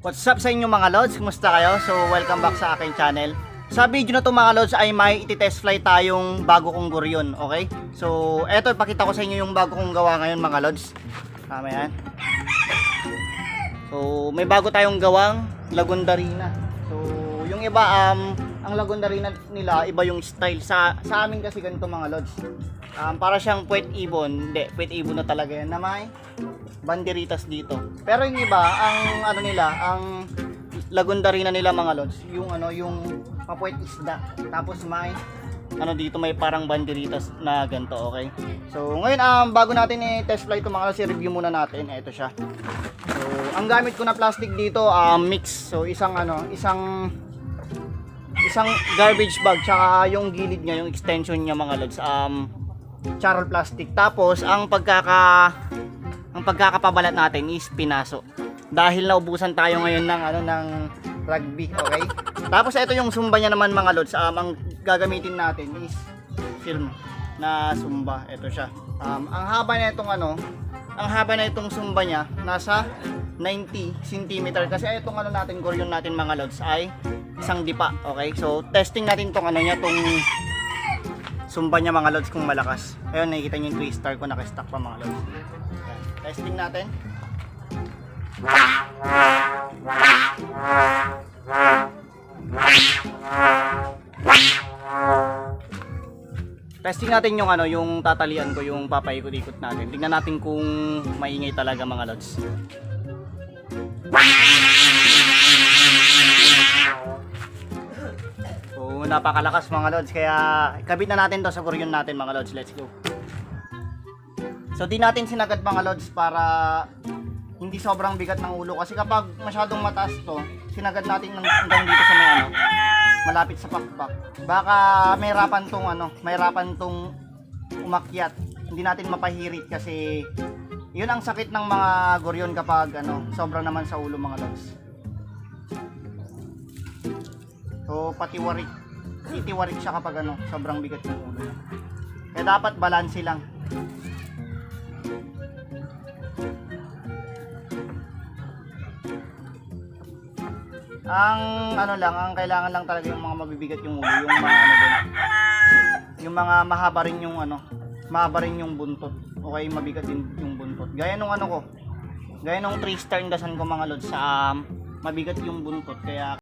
What's up sa inyo mga lods? Kumusta kayo? So welcome back sa aking channel. Sa video na to mga lods ay may iti-test fly tayong bago kong guryon, okay? So eto ipakita ko sa inyo yung bago kong gawa ngayon mga lods. Tama yan. So may bago tayong gawang Lagundarina. So yung iba um ang Lagundarina nila iba yung style sa sa amin kasi ganito mga lods. Um, para siyang puwet ibon, hindi, puwet ibon na talaga yan na may banderitas dito. Pero yung iba, ang ano nila, ang lagundarina nila mga lods, yung ano, yung papuwet isda. Tapos may ano dito may parang banderitas na ganito, okay? So, ngayon um, bago natin i-test fly ito mga lods, i-review muna natin. Ito siya. So, ang gamit ko na plastic dito, um, mix. So, isang ano, isang isang garbage bag tsaka yung gilid niya, yung extension niya mga lods, um, charol plastic. Tapos, ang pagkaka ang pagkakapabalat natin is pinaso. Dahil naubusan tayo ngayon ng ano ng rugby, okay? Tapos ito yung sumba niya naman mga lods. Um, ang gagamitin natin is film na sumba. Ito siya. Um, ang haba na itong ano, ang haba na itong sumba niya nasa 90 cm kasi itong ano natin, guryon natin mga lods ay isang dipa, okay? So testing natin tong ano niya, tong sumba niya mga lods kung malakas. Ayun, nakikita niyo yung twister ko naka-stack pa mga lods. Ayan. Testing natin. Testing natin yung ano, yung tatalian ko, yung papaikot-ikot natin. Tingnan natin kung maingay talaga mga lods. So, napakalakas mga lods. Kaya, kabit na natin to sa kuryon natin mga lods. Let's go. So, di natin sinagad mga lods para hindi sobrang bigat ng ulo. Kasi kapag masyadong mataas to, sinagad natin ng- hanggang dito sa may ano, malapit sa pakpak. Baka may rapan tong ano, may rapan tong umakyat. Hindi natin mapahirit kasi yun ang sakit ng mga goryon kapag ano, sobra naman sa ulo mga lods. So, patiwarik. Itiwarik siya kapag ano, sobrang bigat ng ulo. Kaya dapat balanse lang. Ang ano lang, ang kailangan lang talaga yung mga mabibigat yung ulo, yung mga ano din. Yung mga mahaba rin yung ano, mahaba rin yung buntot. Okay, mabigat din yung buntot. Gaya nung ano ko, gaya nung 3 star indasan ko mga lods sa um, mabigat yung buntot. Kaya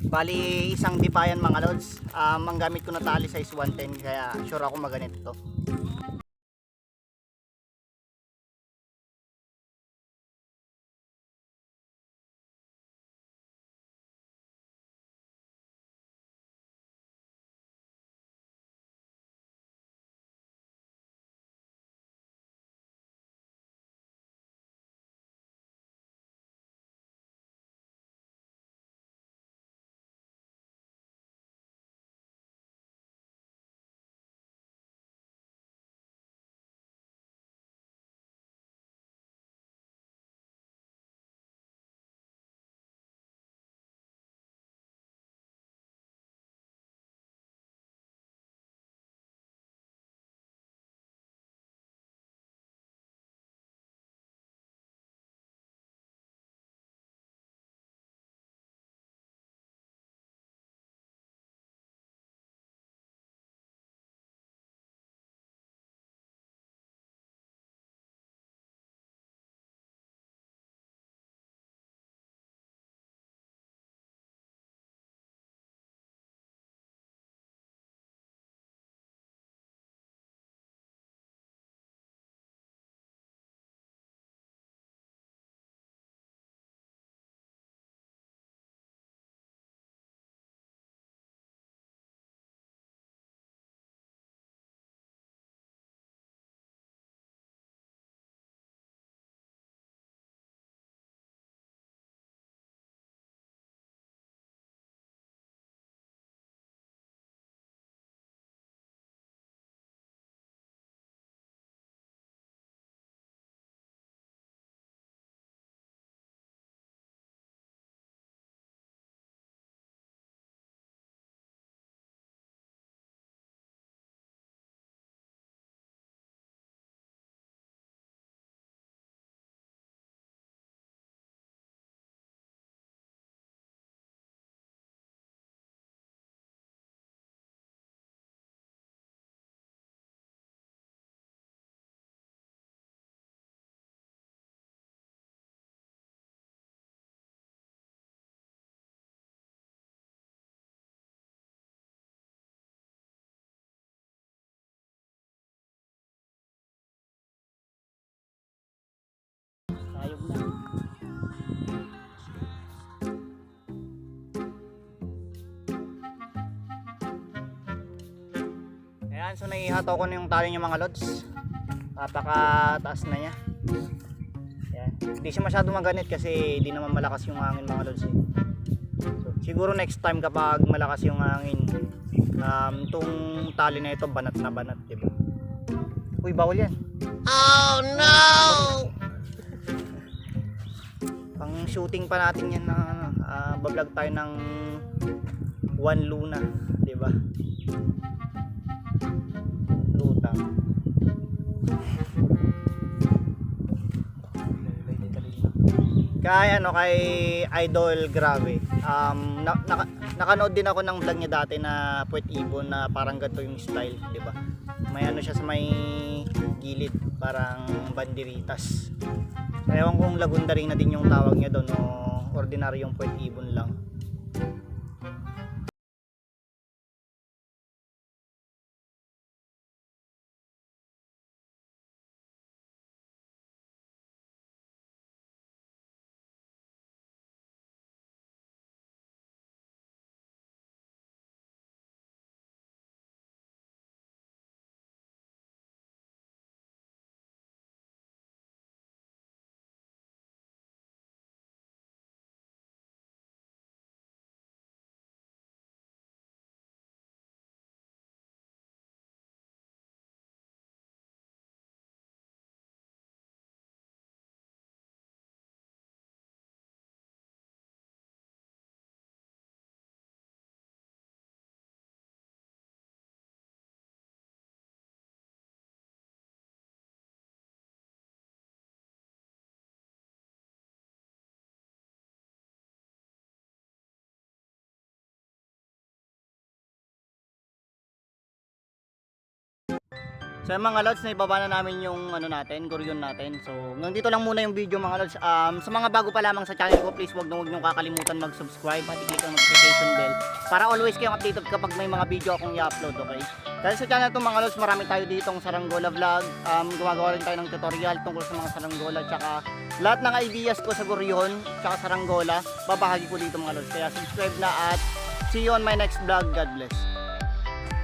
Bali, isang dipayan mga lods. Um, ang gamit ko na tali size 110 kaya sure ako maganit to. Ayog na. Ayan, so naihataw ko na yung tali niya mga lods. Napakataas na niya. Ayan. Hindi siya masyado maganit kasi di naman malakas yung hangin mga lods. Eh. So, siguro next time kapag malakas yung hangin, um, itong tali na ito banat na banat, diba? Uy, bawal yan. Oh no! Pang shooting pa natin yan na ano, ah, bablog tayo ng one luna, 'di ba? Luta. Kaya ano kay Idol Grave. Um na, naka, nakanood din ako ng vlog niya dati na Puwet Ibon na parang ganito yung style, 'di ba? May ano siya sa may gilid, parang banderitas. Ewan kong lagunda rin na din yung tawag niya doon o ordinaryong Puwet Ibon lang. So yung mga lods, naibaba na namin yung ano natin, guryon natin. So hanggang dito lang muna yung video mga lods. Um, sa mga bago pa lamang sa channel ko, please wag na wag niyong kakalimutan mag-subscribe at i-click ang notification bell para always kayong updated kapag may mga video akong i-upload, okay? Dahil sa channel to mga lods, marami tayo ditong saranggola vlog. Um, gumagawa rin tayo ng tutorial tungkol sa mga saranggola tsaka lahat ng ideas ko sa guryon tsaka saranggola, babahagi ko dito mga lods. Kaya subscribe na at see you on my next vlog. God bless.